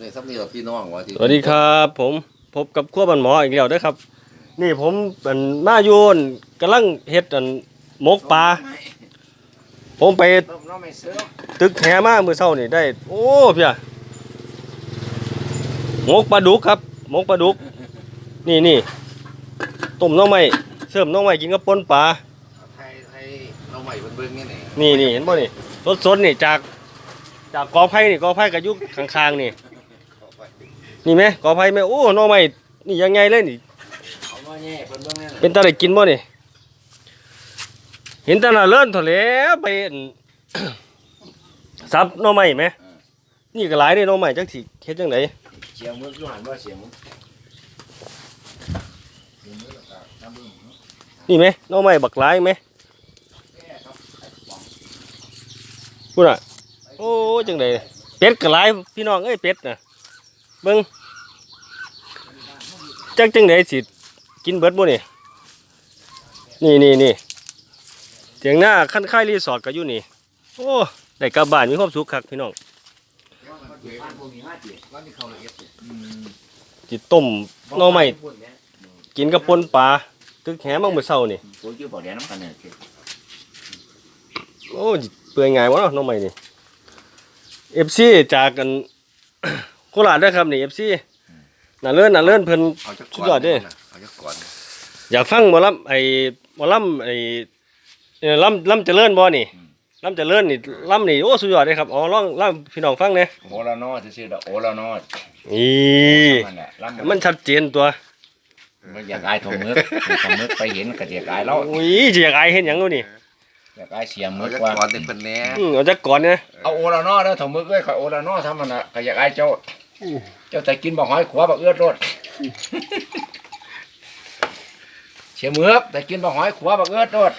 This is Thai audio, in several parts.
นี่สักนี่กับพี่น้องวะที่สวัสดีครับ ผมพบกับขั้วบันหมออีกแล้วเด้อครับ นี่ผมเป็นมาโยนกำลังเฮ็ดอันหมกปลาผมไปน้องไม่ซื้อตึกแหมาเมื่อเช้านี่ได้ โอ้เพียหมกปลาดุกครับหมกปลาดุก นี่นี่ต้มน้องไม้เสริมน้องไม้กินกับปนปลาให้ให้น้องใหม่เบิ่งๆนี่นี่นี่นี่เห็นบ่นี่สดๆนี่จากจากกอไผ่นี่กอไผ่ก็อยู่ข้างๆนี่ นี่ไหมกอไผ่ไหมโอ้น้องไม้นี่ยังไงเลยนี่เอามาแย่เพิ่นเบิ่งนี่เป็นตาได้กินบ่นี่เห็นแตาหน่าเลื่อนเถอะแหล้วไปอั่นซับหน่อไม้ไหมนี่ก็หลายเด้หน่อไม้จักสิเฮ็ดจังไดเสียงมึกอยู่หันว่าเสียงมึกนี่ไหมหน่อไม้บักหลายไหมพูดอะโอ้จังไดเป็ดก็หลายพี่น้องเอ้ยเป็ดน่ะเบิ่ง จักจังไดสิกินเบิดบ่นี่นี่นี่นี่เถียงหน้าคันค่ายรีสอร์ทก็อยู่นี่ โอ้ได้กลับบ้านมีความสุขคักพี่น้องวันที่เขาละเอียดจิต้มหน่อไม้กินกับปนปลาตึกแหมังมื้อเช้านี่ตัวชื่อบอกแดงน้ำกันเนี่ยโอ้จิเปื่อยง่ายวะเนาะหน่อไม้นี่ FC จากกันโคราชด้อครับนี่ FC น่าเลื่อนน่าเลื่อนเพิ่นเอาจักสุดยอดเด้เอาจักก่อนอยากฟังหมอลำไอ้หมอลำไอ้เอ่อลำลำเจริญบ่นี่ลำเจริญนี่ลำนี่โอ้สุดยอดเลยครับอ๋อลองลำพี่น้องฟังเนี่ยโอลานอซื่อๆดอกโอลานอนี่มันแหละลำมันชัดเจนตัวมันอยากอายทองมึกทองมึกไปเห็นก็อยากอายแล้วอุ้ยจะอยากอายเห็นหยังวะนี่อยากอายเสียงมึเอากจักว่าก่อนเป็นเพิ่นแหน่อืมเอาจักก่อนเนี่ยเอาโอลานอเด้อทองมึกเอ้ยข่อยโอลานอทำมันน่ะก็อยากอายเจ้า เจ้าแต่กินบ่หอยขวาบ่เอื้อดรดเสียมึกแต่กินบ่หอยขวาบ่เอื้อดรด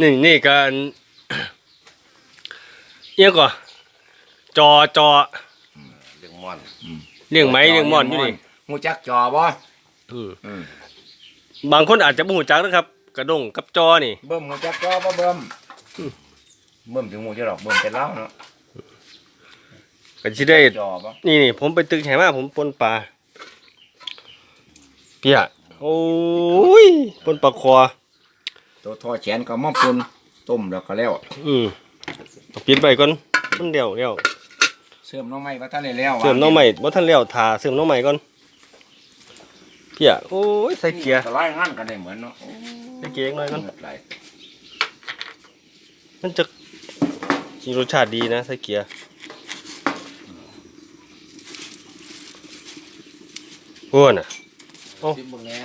นี่นี่กันเอียงก่อนจอจอเรื่องม่อนเลี้ยงไหมเลี้ยงหมอนอยู่นี่หูจักจอบ่อืมอืมบางคนอาจจะบ่ฮู้จักนะครับ กระดงกับจอนี่ เบิ่มหูจักจอบ่เบิ่มเบิ่มถึงหูจะดอกเบิ่มเป็นเล่าเนาะ ก็สิได้จอบ่นี่นี่ผมไปตึกแหมาผมปนปลาเปียโอ้ยปนปลาคอตัวทอแขนก็มาปุ่นต้มแล้วก็แล้ว อืมต้องปิดไว้ก่อนมันเดี่ยวเดี่ยวเสริมน้องไม้ว่าท่านได้แล้วเสริมน้องใหม่บ่ทันแล้วทาเสริมน้องใหม่ก่อนเพียโอ้ยใส่เกียร์สลายงานกันได้เหมือนเนาะโอ้ใส่เกียร์อีกหน่อยก่อนเงิดไหลมันจะมีรสชาติดีนะใส่เกียร์ โอ้น่ะชิมเบิ่งแหน่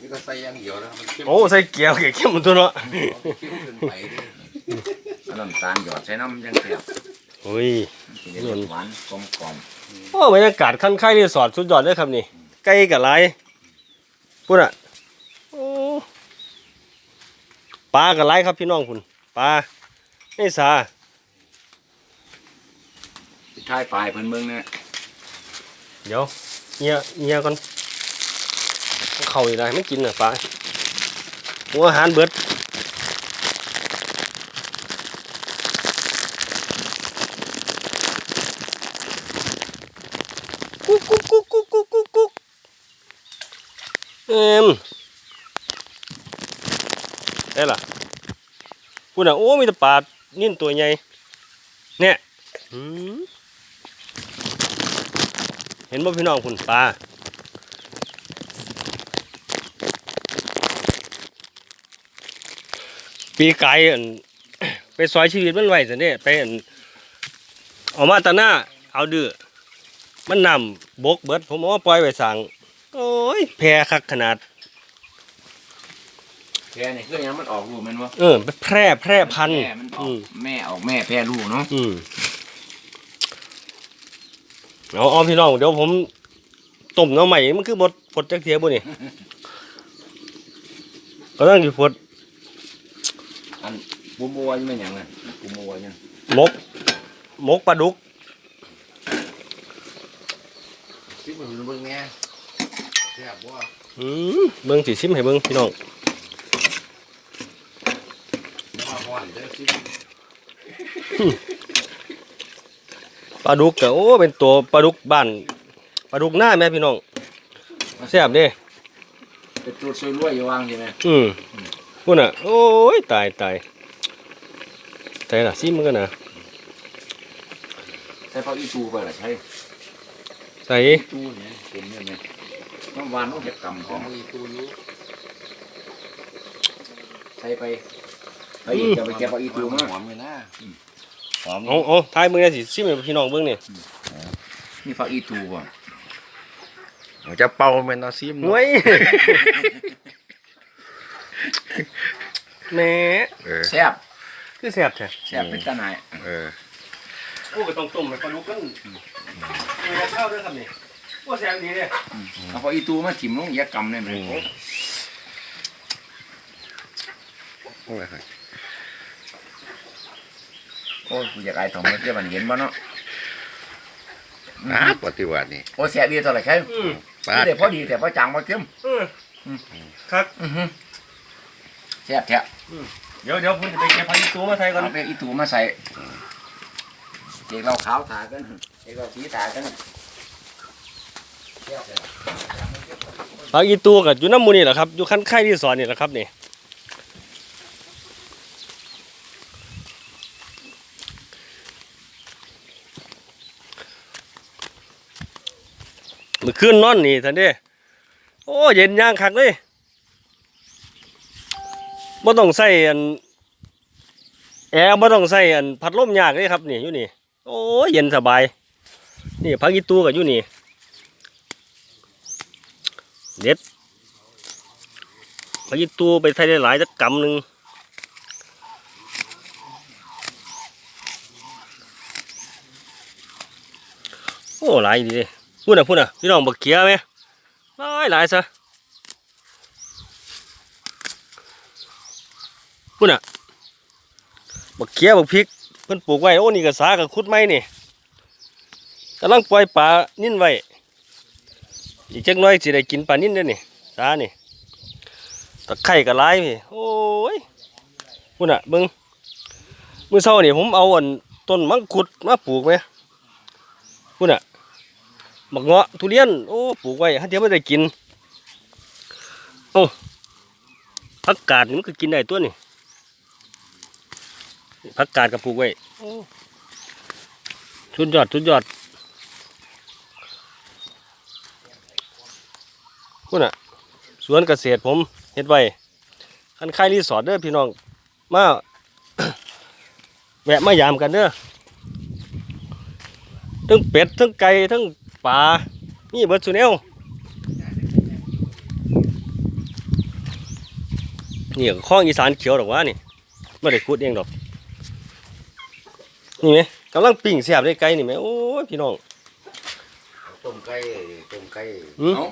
นี่ก็ใส่อย่างเดียวนะมันเข้มโอ้ใส่เกี๊ยร์เกียร์เข้มมันตัวเนาะเข้มขึ้นไปเด้เอาน้ำตาลหยอดใส่น้ำจังเสียบโอ้ยสิได้รสหวานกลมกล่อมโอ้บรรยากาศคันค่ายรีสอร์ทสุดยอดเลยครับนี่ไก่กับไรพุ่นอะโอ้ปลากับไรครับพี่น้องคุณปลาไอ้สาสิท้ายปลายเพิ่นเบิ่งเนี่ย เดี๋ยวเงียเงียก่อนเข่าอีกได้ไม่กินน่ะปลาหัวอาหารเบิดกุ๊กกุ๊กกุ๊กกุ๊กกุ๊กกุ๊กกุ๊กเอ็มได้ล่ะพูดน่ะโอ้มีแต่ปลานิ่นตัวใหญ่เนี่ยอืม เห็นบ่พี่น้องคุณปลาปีไก่อันไปซอยชีวิตมันไว้สิเนี่ยไปอันเอามาตะหน้าเอาดื้อมันนำบกเบิด ผมเอามาปล่อยไว้สั่งโอ้ยแพรคักขนาดแค่นี่คือหยังมันออกลูกแม่นบ่เออไปแพร่แพร่พันธุ์แม่มันอออืกมแม่ออกแม่แพร่ลูกเนาะอืม เอาเอาพี่น้องเดี๋ยวผมต้มน้ำใหม่มันคือบดฟดจักเทียบ่นี่ก็ต้องอยู่ฟดอันปูมัวนี่มันหยังน่ะปูมัวยังมกมกปลาดุกชิมเบิ่งแหน่แซ่บบ่อืมเบิ่งสิซิมให้เบิ่งพี่น้องมาฮ้อนเด้อชิม ปปลาดุกก็โอ้เป็นตัวปลาดุกบ้านปลาดุกหน้าแม่พี่น้องแซ่บเด้เป็นตัวช่วยรวยอยู่วางใช่ไหมอืมพุ่นอะโอ้ยตายตายตายน่ะซิมันก็น่ะใช้พออีตูไปเหรอใช่ใส่อีตูเนี่ยเป็นเนี่ยไหมน้ำหวานต้องเก็บกำของอีตูอยู่ใส่ไปไปอีกจะไปเก็บเอาอีตูมาหอมเลยนะ หอมเอาเอาทายมึงได้สิซิมให้พี่น้องเบิ่งนี่นี่ฟักอีตูป่ะจะเป่าเป็นอาซิมห่วยแหม่เออ แซ่บคือแซ่บแท้แซ่บเป็นตาหนายเออ โอ้ก็ต้องต้มให้ปลาดุกกันมีแต่ข้าวด้วยครับนี่โอ้แซ่บดีเด้เอาพออีตูมาถิ่มลงแยกกำได้ไหมโอ้ย โอ้ยกูอยากไอ้ถอมเมื่อกี้มันเห็นบ่เนาะนะปฏิวัตินี่โอ้แซ่บดีเท่าไหร่แค่อืมปลานี่เด็พอดีแต่พอจางพอเค็มเออครับ อื้อหือแซ่บแท้เดี๋ยวเดี๋ยวผมจะไปเก็บผักอีตูมาใส่ก่อนเอาไปอีตูมาใส่เด็กเราขาวถากันเด็กเราสีถากันแซ่บแท้ผักอีตูกับอยู่น้ำมูนี่แหละครับอยู่ขั้นไข่ที่สอนนี่แหละครับนี่ มื่อคืนนอนนี่ท่านเด้โอ้เย็นย่างคักเลยบ่ต้องใส่อันแอร์บ่ต้องใส่อันพัดลมยากเลยครับนี่อยู่นี่ โอ้เย็นสบาย นี่พักอีตูกับอยู่นี่เด็ดพักอีตูไปใส่ได้หลายจักกำหนึ่งโอ้หลายดีเลย พูดน่ะพูดน่ะพี่น้องบักเขียไหมหลายหลายซะพูดน่ะบักเขียบักพริกเพิ่นปลูกไว้โอ้นี่ก็สากับคุดไม้นี่กำลังปล่อยปลานิ่นไว้อีกจักน้อยสิได้กินปลานิ่นเด้นี่สานี่ตะไคร่ก็หลายพี่โอ้ยพุ่นน่ะเบิ่งมื้อเช้านี่ผมเอาอันต้นมังคุดมาปลูกไหมพุ่นน่ะ บักเงาะทุเรียน โอ้ปลูกไว้หาเดี๋ยวไม่ได้กิน โอ้ผักกาดนี่มันก็กินได้ตัวนี่ผักกาดก็ปลูกไว้โอ้สุดยอดสุดยอดพุ่นอะ สวนเกษตรผมเฮ็ดไว้คันค่รีสอร์ทเด้อพี่น้อง มาแวะมายามกันเด้อทั้งเป็ดทั้งไก่ทั้ง ปลามีเบิดสุแนวนี่ก็ข้องอีสานเขียวดอกว่านี่ไม่ได้ขุดเองดอกนี่ไหมกำลังปิ้งเสียบได้ไก่นี่ไหมโอ้ยพี่น้องต้มไก่ต้มไก่หืมเอา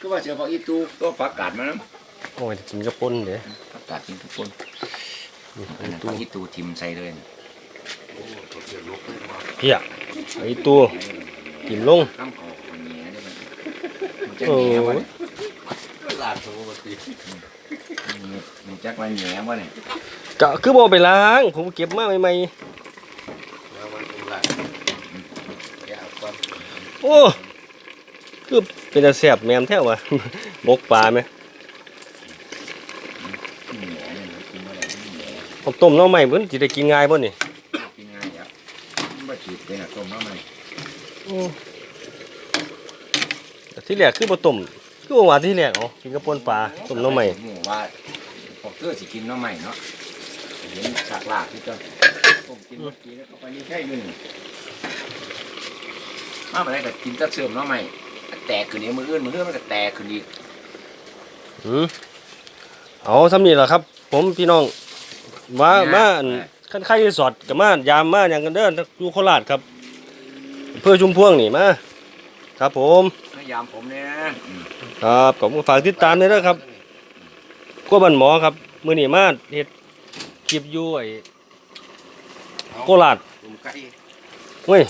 คือว่าเสียพออีตูตัวผักกาดมานะโอ้ยกินกระปุนเด้อผักกาดกินทุกคนนี่อันนั้นพออีตูทิมใส่เลยนะเพียไอ้ตัว กินลงข้ามคอคนแง่ได้ไหมมันจะแง่วะเนี่ยลาดปกติมันจักมันแง่วะเนี่ยก็คือบ่ไปล้าง ผมเก็บมาใหม่แล้วมันเป็นลาดแกะก่อนๆโอ้คือเป็นตาแซ่บแม่มแท้วะบกปลาไหมแง่เนี่ยมันกินอะไรมันแง่ผมต้มหน้อใหม่เพิ่นสิได้กินง่ายบ่นี่กินง่ายอะมันบ่จืดเลยนะต้มน้ำมันแต่ ที่แรกคือบ่ต้มคือบ่ว่าที่แรกอ๋อกินกับป่นปลาต้มหน้อใหม่หมูว่าพวกเธอสิกินน้ำใหม่เนาะเห็นฉากลากที่จะผมกินเมื่อกี้แล้วก็ไปนี่ใช่หนึ่งมาไปได้ก็กินแตะเสริมน้ำใหม่แตกขึ้นนี้มืออื่นมืออื่นมันก็แตกขึ้นอีกหืมเอาซ้ำนี่ล่ะครับ ผมพี่น้องว่ามาอันคันไข่รีสอร์ทก็มายามมาหยังกันเด้ออยู่โคราชครับอำ เพื่อชุมพวงนี่มาครับผมพยายามผมเนี่ยครับผมก็ฝากติดตามด้วยนะครับขั้วบันหมอครับ มือนี้มาเฮ็ดคลิปอยู่ไอ้โคราชต้มไก่เว้ย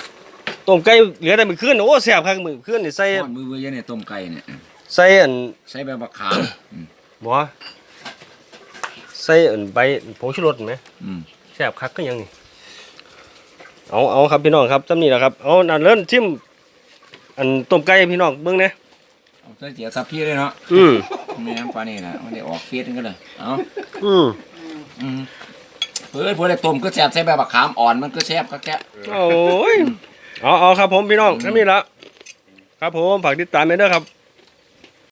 ต้มไก่เหลือแต่มื้อคืนโอ้แซ่บคักมื้อคืนนี่ใส่ทอดมือเบื่อเนี่ยต้มไก่เนี่ยใส่อันใส่ใบมะขามบ่ใส่อันใบผงชูรสเห็นไหมอืมแซ่บคักก็ยังนี่ เอาเอาเอาครับพี่น้องครับจำนี่แหละครับเอานั่นเลิ่นชิมอันต้มไก่ให้พี่น้องเบิ่งนะเอาเสื้อเจียวทับพี่เลยเนาะอืมแม่น้ำปลานี่นะมันได้ออกเฟียดกันเลยเอาอืมอืมเพื่อนเพื่อนได้ต้มก็แซ่บใส่แบบบักขามอ่อนมันก็แซ่บก็แก่โอ้ยเอาเอาครับผมพี่น้องจำนี่ละครับผมฝากติดตามไปเด้อครับ